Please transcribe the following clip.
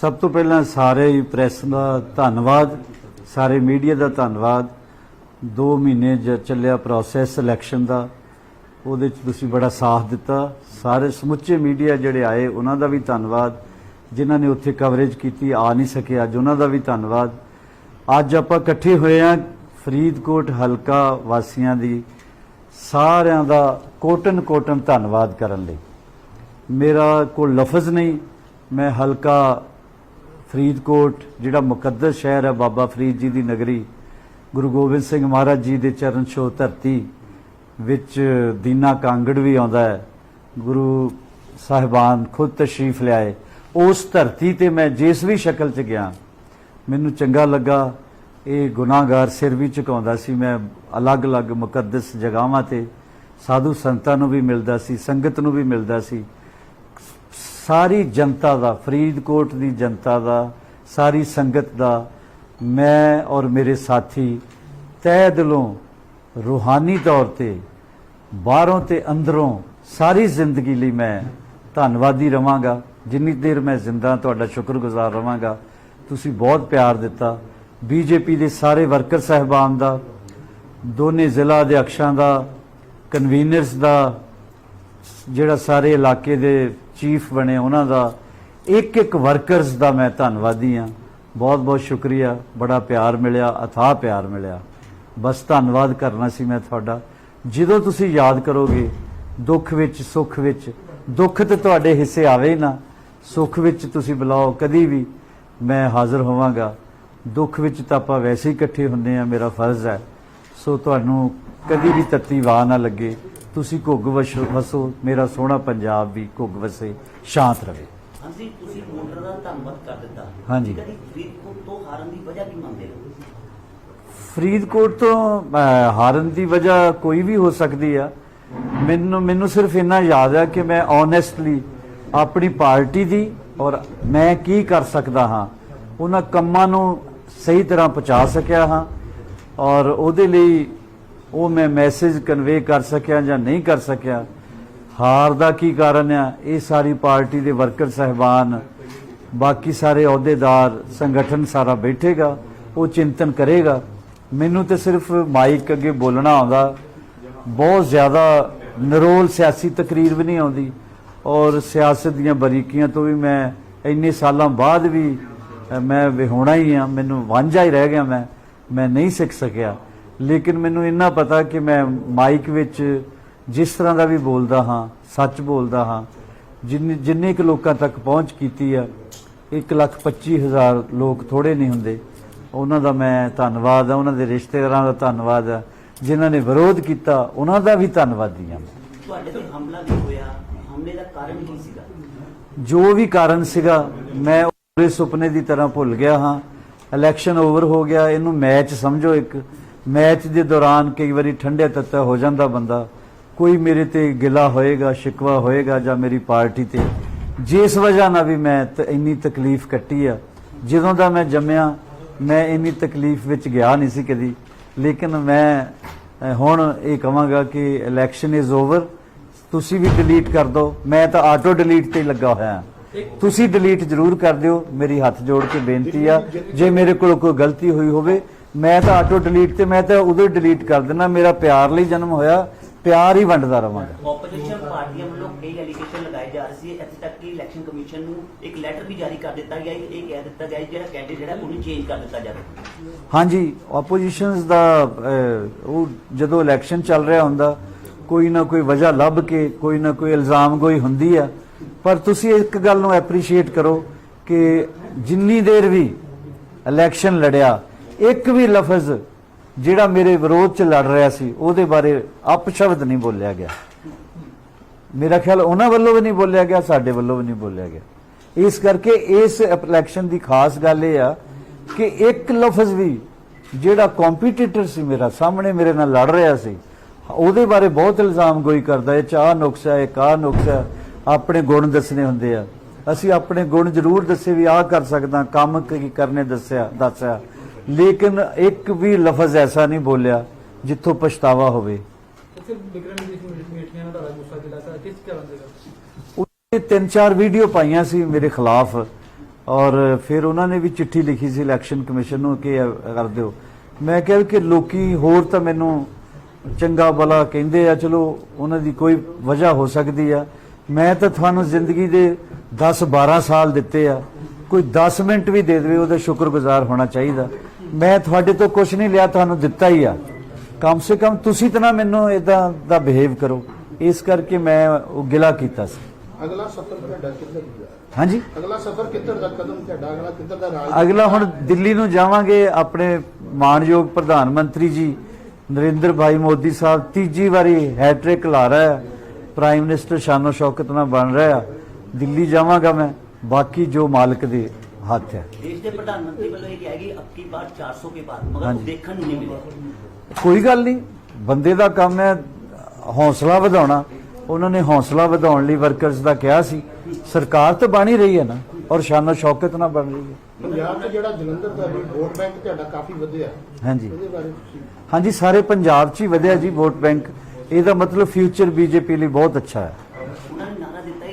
ਸਭ ਤੋਂ ਪਹਿਲਾਂ ਸਾਰੇ ਪ੍ਰੈਸ ਦਾ ਧੰਨਵਾਦ, ਸਾਰੇ ਮੀਡੀਆ ਦਾ ਧੰਨਵਾਦ। 2 ਮਹੀਨੇ ਜ ਚੱਲਿਆ ਪ੍ਰੋਸੈਸ ਇਲੈਕਸ਼ਨ ਦਾ। ਉਹਦੇ ਚ ਤੁਸੀਂ ਬੜਾ ਸਾਥ ਦਿੱਤਾ। ਸਾਰੇ ਸਮੁੱਚੇ ਮੀਡੀਆ ਜਿਹੜੇ ਆਏ, ਉਹਨਾਂ ਦਾ ਵੀ ਧੰਨਵਾਦ। ਜਿਨ੍ਹਾਂ ਨੇ ਉੱਥੇ ਕਵਰੇਜ ਕੀਤੀ, ਆ ਨਹੀਂ ਸਕੇ ਅੱਜ, ਉਹਨਾਂ ਦਾ ਵੀ ਧੰਨਵਾਦ। ਅੱਜ ਆਪਾਂ ਇਕੱਠੇ ਹੋਏ ਆ ਫਰੀਦਕੋਟ ਹਲਕਾ ਵਾਸੀਆਂ ਦੀ। ਸਾਰਿਆਂ ਦਾ ਕੋਟਨ ਕੋਟਨ ਧੰਨਵਾਦ ਕਰਨ ਲਈ। ਮੇਰਾ ਕੋਈ ਲਫ਼ਜ਼ ਨਹੀਂ ਮੈਂ ਹਲਕਾ ਫਰੀਦਕੋਟ, ਜਿਹੜਾ ਮੁਕੱਦਸ ਸ਼ਹਿਰ ਹੈ, ਬਾਬਾ ਫਰੀਦ ਜੀ ਦੀ ਨਗਰੀ, ਗੁਰੂ ਗੋਬਿੰਦ ਸਿੰਘ ਮਹਾਰਾਜ ਜੀ ਦੇ ਚਰਨ ਛੋਹ ਧਰਤੀ ਵਿੱਚ ਦੀਨਾ ਕਾਂਗੜ ਵੀ ਆਉਂਦਾ ਹੈ। ਗੁਰੂ ਸਾਹਿਬਾਨ ਖੁਦ ਤਸ਼ਰੀਫ ਲਿਆਏ। ਉਸ ਧਰਤੀ ਤੇ ਮੈਂ ਜਿਸ ਵੀ ਸ਼ਕਲ 'ਚ ਗਿਆ, ਮੈਨੂੰ ਚੰਗਾ ਲੱਗਾ। ਇਹ ਗੁਨਾਹਗਾਰ ਸਿਰ ਵੀ ਝੁਕਾਉਂਦਾ ਸੀ। ਮੈਂ ਅਲੱਗ-ਅਲੱਗ ਮੁਕੱਦਸ ਜਗ੍ਹਾਵਾਂ ਤੇ ਸਾਧੂ ਸੰਤਾਂ ਨੂੰ ਵੀ ਮਿਲਦਾ ਸੀ, ਸੰਗਤ ਨੂੰ ਵੀ ਮਿਲਦਾ ਸੀ। ਸਾਰੀ ਜਨਤਾ ਦਾ, ਫਰੀਦਕੋਟ ਦੀ ਜਨਤਾ ਦਾ, ਸਾਰੀ ਸੰਗਤ ਦਾ, ਮੈਂ ਔਰ ਮੇਰੇ ਸਾਥੀ ਤਹਿ ਦਿਲੋਂ ਰੂਹਾਨੀ ਤੌਰ ਤੇ ਬਾਹਰੋਂ ਤੇ ਅੰਦਰੋਂ ਸਾਰੀ ਜ਼ਿੰਦਗੀ ਲਈ ਮੈਂ ਧੰਨਵਾਦੀ ਰਵਾਂਗਾ। ਜਿੰਨੀ ਦੇਰ ਮੈਂ ਜ਼ਿੰਦਾ, ਤੁਹਾਡਾ ਸ਼ੁਕਰਗੁਜ਼ਾਰ ਰਵਾਂਗਾ। ਤੁਸੀਂ ਬਹੁਤ ਪਿਆਰ ਦਿੱਤਾ। ਬੀਜੇਪੀ ਦੇ ਸਾਰੇ ਵਰਕਰ ਸਹਿਬਾਨ ਦਾ, ਦੋਨੇ ਜ਼ਿਲ੍ਹਾ ਅਧਿਕਸ਼ਾਂ ਦਾ, ਕਨਵੀਨਰਸ ਦਾ, ਜਿਹੜਾ ਸਾਰੇ ਇਲਾਕੇ ਦੇ ਚੀਫ ਬਣੇ ਉਹਨਾਂ ਦਾ ਇੱਕ ਇੱਕ ਵਰਕਰਸ ਦਾ ਮੈਂ ਧੰਨਵਾਦੀ ਆ ਬਹੁਤ ਬਹੁਤ ਸ਼ੁਕਰੀਆ, ਬੜਾ ਪਿਆਰ ਮਿਲਿਆ, ਅਥਾਹ ਪਿਆਰ ਮਿਲਿਆ। ਬਸ ਧੰਨਵਾਦ ਕਰਨਾ ਸੀ ਮੈਂ ਤੁਹਾਡਾ। ਜਦੋਂ ਤੁਸੀਂ ਯਾਦ ਕਰੋਗੇ, ਦੁੱਖ ਵਿੱਚ, ਸੁੱਖ ਵਿੱਚ, ਦੁੱਖ ਤੇ ਤੁਹਾਡੇ ਹਿੱਸੇ ਆਵੇ ਹੀ ਨਾ, ਸੁੱਖ ਵਿੱਚ ਤੁਸੀਂ ਬੁਲਾਓ, ਕਦੀ ਵੀ ਮੈਂ ਹਾਜ਼ਰ ਹੋਵਾਂਗਾ। ਦੁੱਖ ਵਿੱਚ ਤਾਂ ਆਪਾਂ ਵੈਸੇ ਹੀ ਇਕੱਠੇ ਹੁੰਦੇ ਆ ਮੇਰਾ ਫਰਜ਼ ਹੈ। ਸੋ ਤੁਹਾਨੂੰ ਕਦੀ ਵੀ ਤੱਤੀ ਵਾਹ ਨਾ ਲੱਗੇ। ਤੁਸੀਂ ਘੁੱਗ ਵਸੋ ਵਸੋ ਮੇਰਾ ਸੋਹਣਾ ਪੰਜਾਬ ਵੀ ਘੁੱਗ ਵਸੇ ਸ਼ਾਂਤ ਰਵੇ। ਹਾਂਜੀ ਤੁਸੀਂ ਵੋਟਰ ਦਾ ਧੰਨਵਾਦ ਕਰ ਦਿੱਤਾ। ਹਾਂਜੀ। ਕਦੀ ਫਰੀਦਕੋਟ ਤੋਂ ਹਾਰਨ ਦੀ ਵਜ੍ਹਾ ਕੀ ਮੰਨਦੇ ਹੋ? ਫਰੀਦਕੋਟ ਤੋਂ ਅਹ, ਹਾਰਨ ਦੀ ਵਜ੍ਹਾ ਕੋਈ ਵੀ ਹੋ ਸਕਦੀ ਆ। ਮੈਨੂੰ ਮੈਨੂੰ ਸਿਰਫ ਇੰਨਾ ਯਾਦ ਆ ਕਿ ਮੈਂ ਓਨੈਸਟਲੀ ਆਪਣੀ ਪਾਰਟੀ ਦੀ ਔਰ ਮੈਂ ਕੀ ਕਰ ਸਕਦਾ ਹਾਂ ਉਹਨਾਂ ਕੰਮਾਂ ਨੂੰ ਸਹੀ ਤਰ੍ਹਾਂ ਪਹੁੰਚਾ ਸਕਿਆ ਹਾਂ। ਔਰ ਉਹਦੇ ਲਈ ਉਹ ਮੈਂ ਮੈਸੇਜ ਕਨਵੇ ਕਰ ਸਕਿਆ ਜਾਂ ਨਹੀਂ ਕਰ ਸਕਿਆ, ਹਾਰ ਦਾ ਕੀ ਕਾਰਨ ਆ? ਇਹ ਸਾਰੀ ਪਾਰਟੀ ਦੇ ਵਰਕਰ ਸਹਿਬਾਨ, ਬਾਕੀ ਸਾਰੇ ਅਹੁਦੇਦਾਰ, ਸੰਗਠਨ ਸਾਰਾ ਬੈਠੇਗਾ, ਉਹ ਚਿੰਤਨ ਕਰੇਗਾ। ਮੈਨੂੰ ਤੇ ਸਿਰਫ ਮਾਈਕ ਅੱਗੇ ਬੋਲਣਾ ਆਉਂਦਾ। ਬਹੁਤ ਜ਼ਿਆਦਾ ਨਰੋਲ ਸਿਆਸੀ ਤਕਰੀਰ ਵੀ ਨਹੀਂ ਆਉਂਦੀ। ਔਰ ਸਿਆਸਤ ਦੀਆਂ ਬਰੀਕੀਆਂ ਤੋਂ ਵੀ ਮੈਂ ਇੰਨੇ ਸਾਲਾਂ ਬਾਅਦ ਵੀ ਮੈਂ ਵਿਹੋਣਾ ਹੀ ਆ, ਮੈਨੂੰ ਵਾਂਝਾ ਹੀ ਰਹਿ ਗਿਆ ਮੈਂ ਮੈਂ ਨਹੀਂ ਸਿੱਖ ਸਕਿਆ। ਲੇਕਿਨ ਮੈਨੂੰ ਇੰਨਾ ਪਤਾ ਕਿ ਮੈਂ ਮਾਈਕ ਵਿੱਚ ਜਿਸ ਤਰ੍ਹਾਂ ਦਾ ਵੀ ਬੋਲਦਾ ਹਾਂ ਸੱਚ ਬੋਲਦਾ ਹਾਂ ਜਿੰਨੇ ਜਿੰਨੇ ਕੁ ਲੋਕਾਂ ਤੱਕ ਪਹੁੰਚ ਕੀਤੀ ਆ 1 ਲੱਖ 25 ਹਜ਼ਾਰ ਲੋਕ ਥੋੜੇ ਨਹੀਂ ਹੁੰਦੇ। ਉਹਨਾਂ ਦਾ ਮੈਂ ਧੰਨਵਾਦ ਆ ਉਹਨਾਂ ਦੇ ਰਿਸ਼ਤੇਦਾਰਾਂ ਦਾ ਧੰਨਵਾਦ ਆ। ਜਿਨ੍ਹਾਂ ਨੇ ਵਿਰੋਧ ਕੀਤਾ ਉਹਨਾਂ ਦਾ ਵੀ ਧੰਨਵਾਦੀ ਆ। ਤੁਹਾਡੇ ਤੇ ਹਮਲਾ ਵੀ ਹੋਇਆ ਹਮਲੇ ਦਾ ਕਾਰਨ ਕੀ ਸੀਗਾ? ਜੋ ਵੀ ਕਾਰਨ ਸੀਗਾ ਮੈਂ ਪੂਰੇ ਸੁਪਨੇ ਦੀ ਤਰ੍ਹਾਂ ਭੁੱਲ ਗਿਆ ਹਾਂ। ਇਲੈਕਸ਼ਨ ਓਵਰ ਹੋ ਗਿਆ ਇਹਨੂੰ ਮੈਚ ਸਮਝੋ ਇੱਕ। ਮੈਚ ਦੇ ਦੌਰਾਨ ਕਈ ਵਾਰੀ ਠੰਡੇ ਤੱਤਾ ਹੋ ਜਾਂਦਾ ਬੰਦਾ। ਕੋਈ ਮੇਰੇ ਤੇ ਗਿਲਾ ਹੋਏਗਾ, ਸ਼ਿਕਵਾ ਹੋਏਗਾ ਜਾਂ ਮੇਰੀ ਪਾਰਟੀ ਤੇ। ਜਿਸ ਵਜ੍ਹਾ ਨਾਲ ਵੀ ਮੈਂ ਤ- ਇੰਨੀ ਤਕਲੀਫ ਕੱਟੀ ਆ। ਜਦੋਂ ਦਾ ਮੈਂ ਜੰਮਿਆ, ਮੈਂ ਇੰਨੀ ਤਕਲੀਫ ਵਿੱਚ ਗਿਆ ਨਹੀਂ ਸੀ ਕਦੀ। ਲੇਕਿਨ ਮੈਂ ਹੁਣ ਇਹ ਕਹਾਂਗਾ ਕਿ ਇਲੈਕਸ਼ਨ ਇਜ਼ ਓਵਰ ਤੁਸੀਂ ਵੀ ਡਿਲੀਟ ਕਰ ਦਿਓ ਮੈਂ ਤਾਂ ਆਟੋ ਡਿਲੀਟ ਤੇ ਲੱਗਾ ਹੋਇਆ। ਤੁਸੀਂ ਡਿਲੀਟ ਜ਼ਰੂਰ ਕਰ ਦਿਓ। ਮੇਰੀ ਹੱਥ ਜੋੜ ਕੇ ਬੇਨਤੀ ਆ। ਜੇ ਮੇਰੇ ਕੋਲ ਕੋਈ ਗਲਤੀ ਹੋਈ ਹੋਵੇ ਮੈਂ ਤਾਂ ਆਟੋ ਡਿਲੀਟ ਤੇ ਮੈਂ ਤਾਂ ਉਦੋਂ ਹੀ ਡਿਲੀਟ ਕਰ ਦੇਣਾ ਮੇਰਾ ਪਿਆਰ ਲਈ ਜਨਮ ਹੋਇਆ ਪਿਆਰ ਹੀ ਵੰਡਦਾ ਰਵਾਂਗਾ। ਆਪੋਜੀਸ਼ਨ ਪਾਰਟੀਆਂ ਵੱਲੋਂ ਕਈ ਐਲੀਗੇਸ਼ਨ ਲਗਾਏ ਜਾ ਰਹੇ ਸੀ ਇੱਥੇ ਤੱਕ ਕਿ ਇਲੈਕਸ਼ਨ ਕਮਿਸ਼ਨ ਨੂੰ ਇੱਕ ਲੈਟਰ ਵੀ ਜਾਰੀ ਕਰ ਦਿੱਤਾ ਗਿਆ ਇਹ ਕਹਿ ਦਿੱਤਾ ਗਿਆ ਜਿਹੜਾ ਕੈਂਡੀਡੇਟ ਜਿਹੜਾ ਉਹਨੂੰ ਚੇਂਜ ਕਰ ਦਿੱਤਾ ਜਾਵੇ। ਹਾਂਜੀ ਆਪੋਜੀਸ਼ਨਸ ਦਾ ਅਹ, ਉਹ ਜਦੋਂ ਇਲੈਕਸ਼ਨ ਚੱਲ ਰਿਹਾ ਹੁੰਦਾ ਕੋਈ ਨਾ ਕੋਈ ਵਜ੍ਹਾ ਲੱਭ ਕੇ ਕੋਈ ਨਾ ਕੋਈ ਇਲਜ਼ਾਮ ਕੋਈ ਹੁੰਦੀ ਆ। ਪਰ ਤੁਸੀਂ ਇੱਕ ਗੱਲ ਨੂੰ ਐਪਰੀਸ਼ੀਏਟ ਕਰੋ ਕਿ ਜਿੰਨੀ ਦੇਰ ਵੀ ਇਲੈਕਸ਼ਨ ਲੜਿਆ ਇੱਕ ਵੀ ਲਫ਼ਜ਼ ਜਿਹੜਾ ਮੇਰੇ ਵਿਰੋਧ ਚ ਲੜ ਰਿਹਾ ਸੀ, ਉਹਦੇ ਬਾਰੇ ਅਪਸ਼ਬਦ ਨਹੀਂ ਬੋਲਿਆ ਗਿਆ। ਮੇਰਾ ਖਿਆਲ ਉਹਨਾਂ ਵੱਲੋਂ ਵੀ ਨਹੀਂ ਬੋਲਿਆ ਗਿਆ, ਸਾਡੇ ਵੱਲੋਂ ਵੀ ਨਹੀਂ ਬੋਲਿਆ ਗਿਆ। ਇਸ ਕਰਕੇ ਇਸ ਇਲੈਕਸ਼ਨ ਦੀ ਖਾਸ ਗੱਲ ਇਹ ਆ ਕਿ ਇੱਕ ਲਫ਼ਜ਼ ਵੀ ਜਿਹੜਾ ਕੰਪੀਟੀਟਰ ਸੀ ਮੇਰਾ, ਸਾਹਮਣੇ ਮੇਰੇ ਨਾਲ ਲੜ ਰਿਹਾ ਸੀ, ਉਹਦੇ ਬਾਰੇ ਬਹੁਤ ਇਲਜ਼ਾਮ ਗੋਈ ਕਰਦਾ ਇਹ ਚਾਹ ਨੁਕਸਾ ਹੈ ਕਾ ਨੁਕਸਾ ਆਪਣੇ ਗੁਣ ਦੱਸਣੇ ਹੁੰਦੇ ਆ। ਅਸੀਂ ਆਪਣੇ ਗੁਣ ਜ਼ਰੂਰ ਦੱਸੇ ਵੀ ਆਹ ਕਰ ਸਕਦਾ, ਕੰਮ ਕੀ ਕਰਨੇ ਦੱਸਿਆ ਦੱਸਿਆ। ਲੇਕਿਨ ਇੱਕ ਵੀ ਲਫ਼ਜ਼ ਐਸਾ ਨਹੀਂ ਬੋਲਿਆ ਜਿੱਥੋਂ ਪਛਤਾਵਾ ਹੋਵੇ। ਉਹਨੇ ਤਿੰਨ ਚਾਰ ਵੀਡੀਓ ਪਾਈਆਂ ਸੀ ਮੇਰੇ ਖਿਲਾਫ ਔਰ ਫਿਰ ਉਹਨਾਂ ਨੇ ਵੀ ਚਿੱਠੀ ਲਿਖੀ ਸੀ ਇਲੈਕਸ਼ਨ ਕਮਿਸ਼ਨ ਨੂੰ ਕਿ ਕਰ ਦਿਓ। ਮੈਂ ਕਿਹਾ ਕਿ ਲੋਕੀ ਹੋਰ ਤਾਂ ਮੈਨੂੰ ਚੰਗਾ ਭਲਾ ਕਹਿੰਦੇ ਆ ਚਲੋ ਉਹਨਾਂ ਦੀ ਕੋਈ ਵਜ੍ਹਾ ਹੋ ਸਕਦੀ ਆ। ਮੈਂ ਤਾਂ ਤੁਹਾਨੂੰ ਜ਼ਿੰਦਗੀ ਦੇ 10 12 ਸਾਲ ਦਿੱਤੇ ਆ। ਕੋਈ 10 ਮਿੰਟ ਵੀ ਦੇ ਦੇਵੇ ਉਹਦਾ ਸ਼ੁਕਰਗੁਜ਼ਾਰ ਹੋਣਾ ਚਾਹੀਦਾ। ਮੈਂ ਤੁਹਾਡੇ ਤੋਂ ਕੁਝ ਨਹੀਂ ਲਿਆ ਤੁਹਾਨੂੰ ਦਿੱਤਾ ਹੀ ਆ। ਕਮ ਸੇ ਕਮ ਤੁਸੀਂ ਤਾਂ ਨਾ ਮੈਨੂੰ ਇਦਾਂ ਦਾ ਬਿਹੇਵ ਕਰੋ। ਇਸ ਕਰਕੇ ਮੈਂ ਉਹ ਗਿਲਾ ਕੀਤਾ ਸੀ। ਅਗਲਾ ਸਫ਼ਰ ਤੁਹਾਡਾ ਕਿੱਧਰ ਦਾ ਹਾਂਜੀ? ਅਗਲਾ ਸਫ਼ਰ ਕਿੱਧਰ ਦਾ ਕਦਮ ਤੁਹਾਡਾ? ਅਗਲਾ ਕਿੱਧਰ ਦਾ ਰਾਜ? ਅਗਲਾ ਹੁਣ ਦਿੱਲੀ ਨੂੰ ਜਾਵਾਂਗੇ ਆਪਣੇ ਮਾਣਯੋਗ ਪ੍ਰਧਾਨ ਮੰਤਰੀ ਜੀ ਨਰਿੰਦਰ ਭਾਈ ਮੋਦੀ ਸਾਹਿਬ। ਤੀਜੀ ਵਾਰੀ ਹੈਟ੍ਰਿਕ ਲਾ ਰਿਹਾ ਹੈ। ਪ੍ਰਾਈਮ ਮਿਨਿਸਟਰ ਸ਼ਾਨੋ ਸ਼ੌਕਤ ਨਾਲ ਬਣ ਰਿਹਾ। ਦਿੱਲੀ ਜਾਵਾਂਗਾ ਮੈਂ। ਬਾਕੀ ਜੋ ਮਾਲਕ ਦੇ ਹੱਥ ਹੈ। ਦੇਸ਼ ਦੇ ਪ੍ਰਧਾਨ ਮੰਤਰੀ ਵੱਲੋਂ ਇਹ ਕਿਹਾ ਕਿ ਅਬਕੀ ਬਾਰ 400 ਕੇ ਬਾਅਦ ਮਗਰ ਹਾਂਜੀ। ਦੇਖਣ ਨੂੰ ਨਹੀਂ ਮਿਲਿਆ ਕੋਈ ਗੱਲ ਨਹੀਂ ਬੰਦੇ ਦਾ ਕੰਮ ਹੈ ਹੌਸਲਾ ਵਧਾਉਣਾ। ਉਹਨਾਂ ਨੇ ਹੌਸਲਾ ਵਧਾਉਣ ਲਈ ਵਰਕਰਸ ਦਾ ਕਿਹਾ ਸੀ ਸਰਕਾਰ ਤਾਂ ਬਣ ਹੀ ਰਹੀ ਹੈ ਨਾ ਔਰ ਸ਼ਾਨੋ ਸ਼ੌਕਤ ਨਾਲ ਬਣ ਰਹੀ ਹੈ। ਪੰਜਾਬ 'ਚ ਜਿਹੜਾ ਜਲੰਧਰ ਦਾ ਵੀ ਵੋਟ ਬੈਂਕ ਤੁਹਾਡਾ ਕਾਫੀ ਵਧਿਆ। ਹਾਂਜੀ। ਉਹਦੇ ਬਾਰੇ ਤੁਸੀਂ ਹਾਂਜੀ ਸਾਰੇ ਪੰਜਾਬ 'ਚ ਹੀ ਵਧਿਆ ਜੀ ਵੋਟ ਬੈਂਕ। ਇਹਦਾ ਮਤਲਬ ਫਿਊਚਰ ਬੀਜੇਪੀ ਲਈ ਬਹੁਤ ਅੱਛਾ ਹੈ ਉਹਨਾਂ ਨੇ ਨਾਰਾ ਦਿੱਤਾ ਹੈ